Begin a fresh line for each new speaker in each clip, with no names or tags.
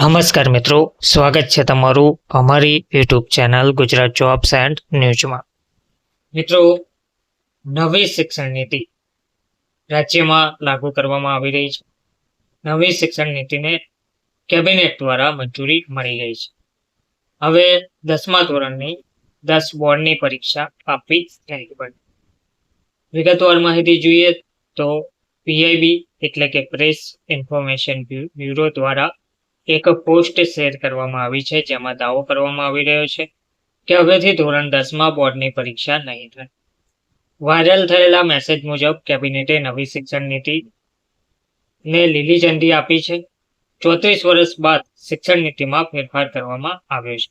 નમસ્કાર મિત્રો, સ્વાગત છે તમારું અમારી YouTube channel Gujarat jobs and ન્યૂઝમાં મિત્રો, નવી શિક્ષણ નીતિ રાજ્યમાં લાગુ કરવામાં આવી રહી છે. નવી શિક્ષણ નીતિને કેબિનેટ દ્વારા મંજૂરી મળી ગઈ છે. હવે દસમા ધોરણની દસ બોર્ડની પરીક્ષા આપવી નહીં પડે વિગતવાર માહિતી જોઈએ તો પીઆઈબી એટલે કે પ્રેસ ઇન્ફોર્મેશન બ્યુરો દ્વારા એક પોસ્ટ શેર કરવામાં આવી છે, જેમાં દાવો કરવામાં આવી રહ્યો છે કે હવેથી ધોરણ દસમાં બોર્ડની પરીક્ષા નહીં થાય. વાયરલ થયેલા મેસેજ મુજબ કેબિનેટે નવી શિક્ષણ નીતિ ને લીલી ઝંડી આપી છે. ચોત્રીસ વર્ષ બાદ શિક્ષણ નીતિમાં ફેરફાર કરવામાં આવ્યો છે.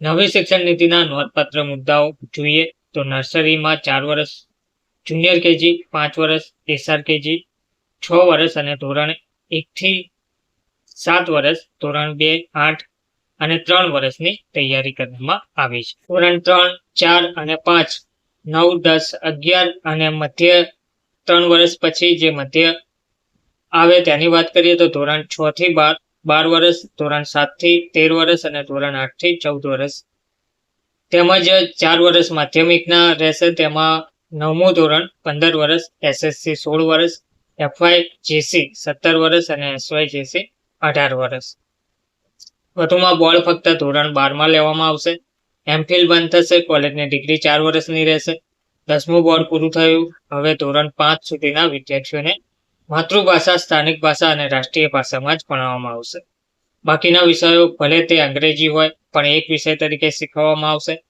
નવી શિક્ષણ નીતિના નોંધપાત્ર મુદ્દાઓ જોઈએ તો નર્સરીમાં ચાર વર્ષ, જુનિયર કેજી, પાંચ વર્ષ, એસઆર કેજી, છ વર્ષ અને ધોરણ એકથી સાત વર્ષ ધોરણ બે, આઠ અને ત્રણ વર્ષની તૈયારી કરવામાં આવી છે. ધોરણ ત્રણ, ચાર અને પાંચ, નવ, દસ, અગિયાર અને મધ્ય ત્રણ વર્ષ પછી જે મધ્ય આવે તેની વાત કરીએ તો ધોરણ છ થી બાર બાર વર્ષ ધોરણ સાતથી તેર વર્ષ અને ધોરણ આઠથી ચૌદ વર્ષ તેમજ ચાર વર્ષ માધ્યમિકના રહેશે, તેમાં નવમું ધોરણ પંદર વર્ષ એસએસસી સોળ વર્ષ એફવાય, જેસી સત્તર વર્ષ અને એસવાય, જેસી અઢાર વર્ષ. વધુમાં બોર્ડ ફક્ત ધોરણ બારમાં લેવામાં આવશે. એમફિલ બંધ થશે, કોલેજની ડિગ્રી ચાર વર્ષની રહેશે. દસમું બોર્ડ પૂરું થયું. હવે ધોરણ પાંચ સુધીના વિદ્યાર્થીઓને માતૃભાષા, સ્થાનિક ભાષા અને રાષ્ટ્રીય ભાષામાં જ ભણાવવામાં આવશે. બાકીના વિષયો ભલે તે અંગ્રેજી હોય, પણ એક વિષય તરીકે શીખવવામાં આવશે.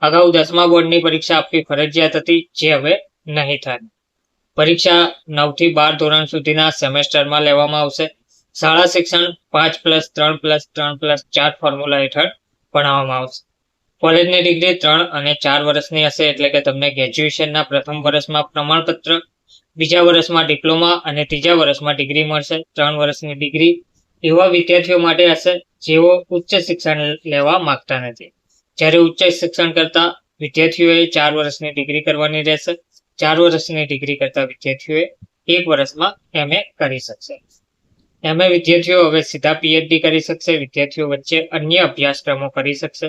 અગાઉ દસમા બોર્ડની પરીક્ષા આપવી ફરજિયાત હતી, જે હવે નહીં થાય. પરીક્ષા નવથી બાર ધોરણ સુધીના સેમેસ્ટરમાં લેવામાં આવશે. શાળા શિક્ષણ પાંચ પ્લસ, ત્રણ પ્લસ ત્રણ પ્લસ ચાર ફોર્મ્યુલા હેઠળ ભણાવવામાં આવશે. કોલેજની ડિગ્રી ત્રણ અને ચાર વર્ષની હશે એટલે કે તમને ગ્રેજ્યુએશનના પ્રથમ વર્ષમાં પ્રમાણપત્ર, બીજા વર્ષમાં ડિપ્લોમા અને ત્રીજા વર્ષમાં ડિગ્રી મળશે. ત્રણ વર્ષની ડિગ્રી એવા વિદ્યાર્થીઓ માટે હશે જેઓ ઉચ્ચ શિક્ષણ લેવા માંગતા નથી. જ્યારે ઉચ્ચ શિક્ષણ કરતા વિદ્યાર્થીઓએ ચાર વર્ષની ડિગ્રી કરવાની રહેશે. ચાર વર્ષની ડિગ્રી કરતા વિદ્યાર્થીઓએ એક વર્ષમાં એમએ કરી શકશે. એમએ વિદ્યાર્થીઓ હવે સીધા પીએચડી કરી શકશે, વિદ્યાર્થીઓ વચ્ચે અન્ય અભ્યાસક્રમો કરી શકશે.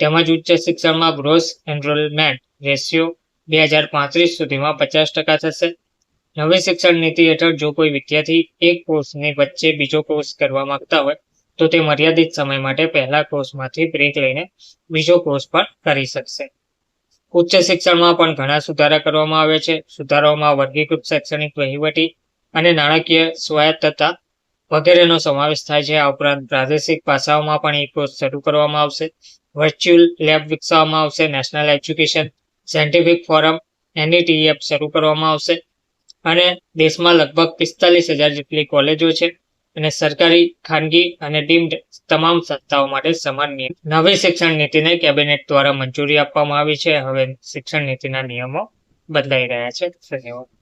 તેમજ ઉચ્ચ શિક્ષણમાં ગ્રોસ એનરોલમેન્ટ રેશિયો બે હજાર પાંત્રીસ સુધીમાં પચાસ ટકા થશે. નવી શિક્ષણ નીતિ હેઠળ જો કોઈ વિદ્યાર્થી એક કોર્સની વચ્ચે બીજો કોર્સ કરવા માંગતા હોય, તો તે મર્યાદિત સમય માટે પહેલા કોર્સમાંથી બ્રેક લઈને બીજો કોર્સ પણ કરી શકશે. ઉચ્ચ શિક્ષણમાં પણ ઘણા સુધારા કરવામાં આવે છે. સુધારાઓમાં વર્ગીકૃત શૈક્ષણિક વહીવટી અને નાણાકીય સ્વાયત્તતા વગેરેનો સમાવેશ થાય છે. આ ઉપરાંત પ્રાદેશિક પાસાઓમાં પણ એક કોર્સ શરૂ કરવામાં આવશે. વર્ચ્યુઅલ લેબ વિકસાવવામાં આવશે. National education scientific forum NETF શરૂ કરવામાં આવશે. અને દેશમાં લગભગ પિસ્તાલીસ હજાર જેટલી કોલેજો છે અને સરકારી, ખાનગી અને ડીમ્ડ તમામ સંસ્થાઓ માટે સમાન નિયમ. નવી શિક્ષણ નીતિને કેબિનેટ દ્વારા મંજૂરી આપવામાં આવી છે. હવે શિક્ષણ નીતિના નિયમો બદલાઈ રહ્યા છે. ધન્યવાદ.